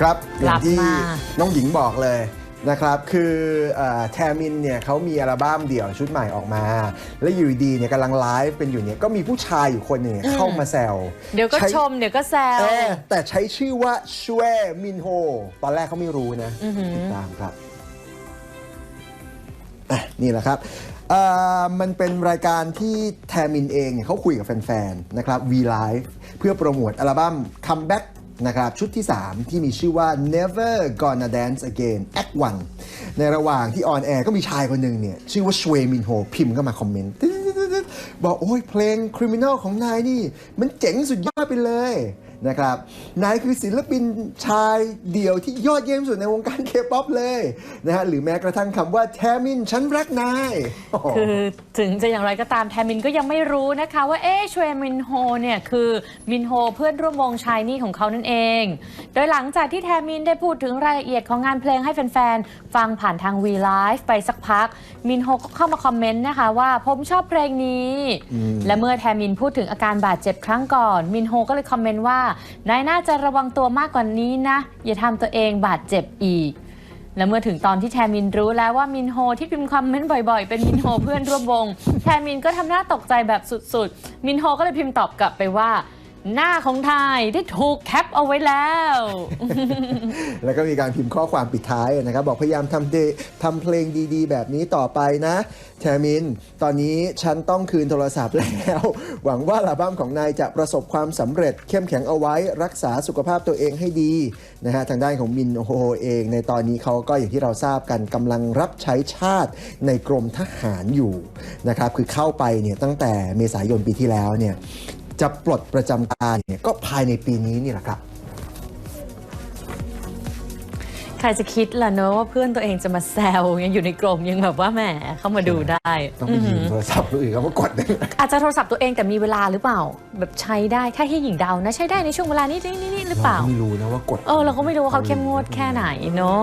ครับอย่างที่กลับมาน้องหญิงบอกเลยนะครับคือแทมินเนี่ยเขามีอัลบั้มเดี่ยวชุดใหม่ออกมา แล้วอยู่ดีๆเนี่ยกำลังไลฟ์เป็นอยู่เนี่ยก็มีผู้ชายอยู่คนหนึ่งเนี่ยเข้ามาแซวเดี๋ยวก็ใช้ชมเดี๋ยวก็แซวเออแต่ใช้ชื่อว่าชเวมินโฮตอนแรกเขาไม่รู้นะอือหือติดตามครับอะนี่แหละครับเอ่อมันเป็นรายการที่แทมินเองเนี่ยเขาคุยกับแฟนๆนะครับ V Live เพื่อโปรโมทอัลบั้ม Comeback นะครับชุดที่ 3 ที่มีชื่อว่า Never Gonna Dance Again Act 1 ในระหว่างที่ออนแอร์ก็มีชายคนหนึ่งเนี่ย ชื่อว่าชเวมินโฮพิมพ์เข้ามาคอมเมนต์บอกโอ้ยเพลง Criminal ของนายนี่ มันเจ๋งสุดยอดไปเลย นะครับนายคือศิลปินชายเดี่ยวที่ยอดเยี่ยมสุดในวงการเคป๊อปเลยนะฮะหรือแม้กระทั่งคำว่าแทมินฉันรักนายโอ้โหคือถึงจะอย่างไรก็ตามแทมินก็ยังไม่รู้นะคะ ว่าเอ๊ะชเวมินโฮเนี่ยคือมินโฮเพื่อนร่วมวงชายนี่ของเขานั่นเอง โดยหลังจากที่แทมินได้พูดถึงรายละเอียดของงานเพลงให้แฟนๆ ฟังผ่านทาง V Live ไปสักพัก มินโฮก็เข้ามาคอมเมนต์นะคะว่าผมชอบเพลงนี้ และเมื่อแทมินพูดถึงอาการบาดเจ็บครั้งก่อน มินโฮก็เลยคอมเมนต์ว่านายน่าจะระวังตัวมากกว่านี้นะ อย่าทำตัวเองบาดเจ็บอีก และเมื่อถึงตอนที่แทมินรู้แล้วว่ามินโฮที่พิมพ์คอมเมนต์บ่อยๆ เป็นมินโฮเพื่อนร่วมวง แทมินก็ทำหน้าตกใจแบบสุดๆ มินโฮก็เลยพิมพ์ตอบกลับไปว่า หน้าของไทยได้ถูกแคปเอาไว้แล้ว แล้วก็มีการพิมพ์ข้อความปิดท้ายนะครับ บอกพยายามทำเดทำเพลงดีๆ แบบนี้ต่อไปนะแทมิน ตอนนี้ฉันต้องคืนโทรศัพท์แล้ว หวังว่าอัลบั้มของนายจะประสบความสำเร็จเข้มแข็งเอาไว้รักษาสุขภาพตัวเองให้ดีนะฮะทางด้านของมินโฮเอง ในตอนนี้เขาก็อย่างที่เราทราบกันกำลังรับใช้ชาติในกรมทหารอยู่นะครับคือเข้าไปเนี่ยตั้งแต่เมษายนปีที่แล้วเนี่ย จะปลดประจำการเนี่ยก็ภายในปีนี้นี่แหละครับใครจะคิดล่ะเนอะว่าเพื่อนตัวเองจะมาแซวยังอยู่ในกรมยังแบบว่าแหมเข้ามาดูได้ ต้องไปยืมโทรศัพท์คนอื่นเขามากดนะอาจจะโทรศัพท์ตัวเองแต่มีเวลาหรือเปล่า แบบใช้ได้แค่ที่หญิงเดานะใช้ได้ในช่วงเวลานี้นี่นี่นี่หรือเปล่าไม่รู้นะว่ากดเออเราก็ไม่รู้ว่าเขาเข้มงวดแค่ไหนเนอะ